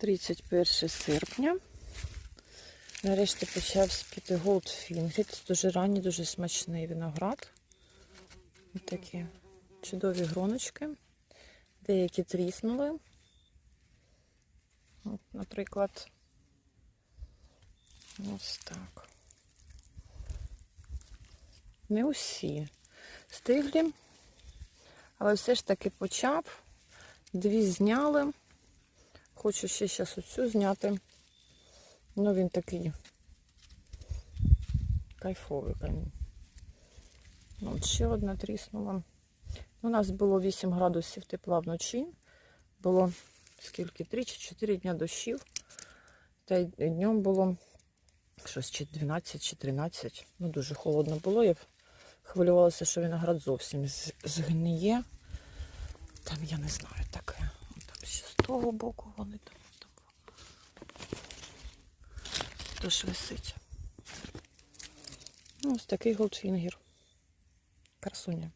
31 серпня. Нарешті почав спіти Goldfinger. Це дуже ранній, дуже смачний виноград. Ось такі чудові гроночки. Деякі тріснули. От, наприклад, ось так. Не усі стиглі, але все ж таки почав. Дві зняли. Хочу ще зараз оцю зняти. Ну, він такий кайфовий. кай- От ще одна тріснула. У нас було 8 градусів тепла вночі. Було скільки? 3 чи 4 дня дощів. Та й днем було щось чи 12, чи 13. Ну, дуже холодно було. Я хвилювалася, що виноград зовсім згниє. Там я не знаю таке. Того боку вони там. Тож висить. Ну, ось такий голдфінгер. Красуня.